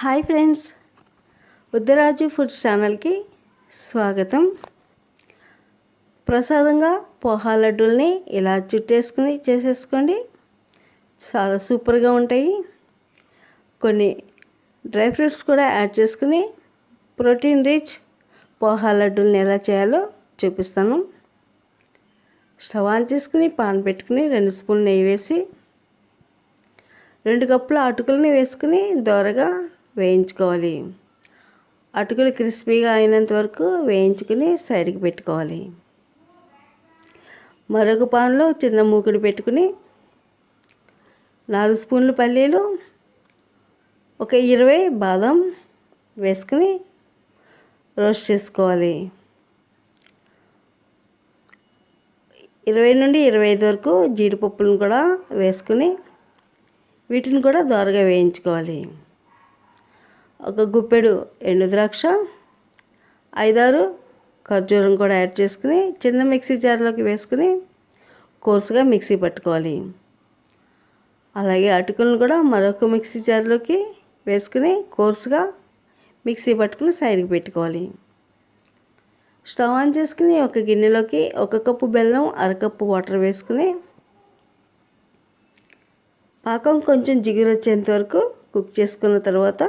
Hi friends. Uddaraju foods ఛానల్కి స్వాగతం. ప్రసాదంగా పోహా లడ్డూల్ని ఇలా చుట్టేసుకుని చేసేసుకోండి. చాలా సూపర్గా ఉంటాయి. కొన్ని డ్రై ఫ్రూట్స్ కూడా యాడ్ చేసుకుని ప్రోటీన్ రిచ్ పోహా లడ్డూల్ని ఎలా చేయాలో చూపిస్తాను. స్టవ్ ఆన్ చేసుకుని పాన్ పెట్టుకుని రెండు స్పూన్ నెయ్యి వేసి రెండు కప్పుల అటుకులని వేసుకుని దోరగా వేయించుకోవాలి. అటుకులు క్రిస్పీగా అయినంత వరకు వేయించుకుని సైడ్కి పెట్టుకోవాలి. మరొక పాన్లో చిన్న మూకుడు పెట్టుకుని నాలుగు స్పూన్లు పల్లీలు ఒక ఇరవై బాదం వేసుకుని రోస్ట్ చేసుకోవాలి. ఇరవై నుండి ఇరవై ఐదు వరకు జీడిపప్పులను కూడా వేసుకుని వీటిని కూడా దోరగా వేయించుకోవాలి. ఒక గుప్పెడు ఎండుద్రాక్ష ఐదారు ఖర్జూరం కూడా యాడ్ చేసుకుని చిన్న మిక్సీ జార్లోకి వేసుకుని కోర్సుగా మిక్సీ పట్టుకోవాలి. అలాగే అటుకులను కూడా మరొక మిక్సీ జార్లోకి వేసుకుని కోర్సుగా మిక్సీ పట్టుకుని సైడ్కి పెట్టుకోవాలి. స్టవ్ ఆన్ చేసుకుని ఒక గిన్నెలోకి ఒక కప్పు బెల్లం అరకప్పు వాటర్ వేసుకుని పాకం కొంచెం జిగురు వచ్చేంత వరకు కుక్ చేసుకున్న తర్వాత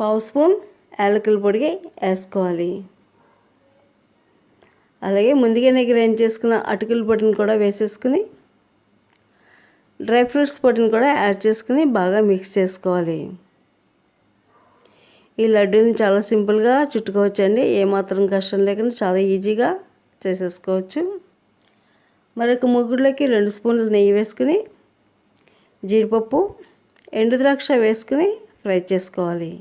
పావు స్పూన్ యాలకుల పొడికి వేసుకోవాలి. అలాగే ముందుగానే గ్రైండ్ చేసుకున్న అటుకుల పొడిని కూడా వేసేసుకుని డ్రై ఫ్రూట్స్ పొడిని కూడా యాడ్ చేసుకుని బాగా మిక్స్ చేసుకోవాలి. ఈ లడ్డూని చాలా సింపుల్గా చుట్టుకోవచ్చండి. ఏమాత్రం కష్టం లేకుండా చాలా ఈజీగా చేసేసుకోవచ్చు. మరొక ముగ్గుడులోకి రెండు స్పూన్లు నెయ్యి వేసుకుని జీడిపప్పు ఎండు ద్రాక్ష వేసుకుని ఫ్రై చేసుకోవాలి.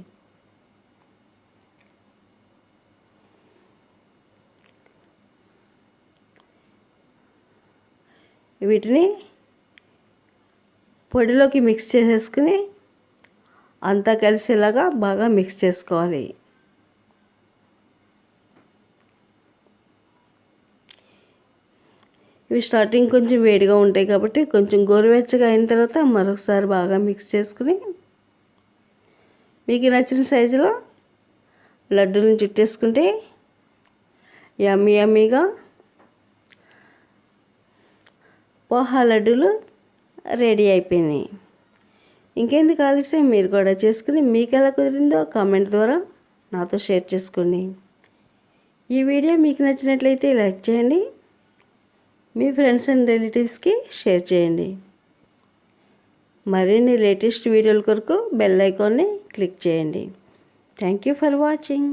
వీటిని పొడిలోకి మిక్స్ చేసేసుకుని అంతా కలిసేలాగా బాగా మిక్స్ చేసుకోవాలి. ఇవి స్టార్టింగ్ కొంచెం వేడిగా ఉంటాయి కాబట్టి కొంచెం గోరువెచ్చగా అయిన తర్వాత మరొకసారి బాగా మిక్స్ చేసుకుని మీకు నచ్చిన సైజులో లడ్డూలను చుట్టేసుకుంటే యమ్మీ యమ్మీగా పోహా లడ్డూలు రెడీ అయిపోయినాయి. ఇంకెందుకు ఆలస్యం? మీరు కూడా చేసుకుని మీకు ఎలా కుదిరిందో కామెంట్ ద్వారా నాతో షేర్ చేసుకోండి. ఈ వీడియో మీకు నచ్చినట్లయితే లైక్ చేయండి. మీ ఫ్రెండ్స్ అండ్ రిలేటివ్స్కి షేర్ చేయండి. మరిన్ని లేటెస్ట్ వీడియోల కొరకు బెల్ ఐకాన్ని క్లిక్ చేయండి. Thank you for watching.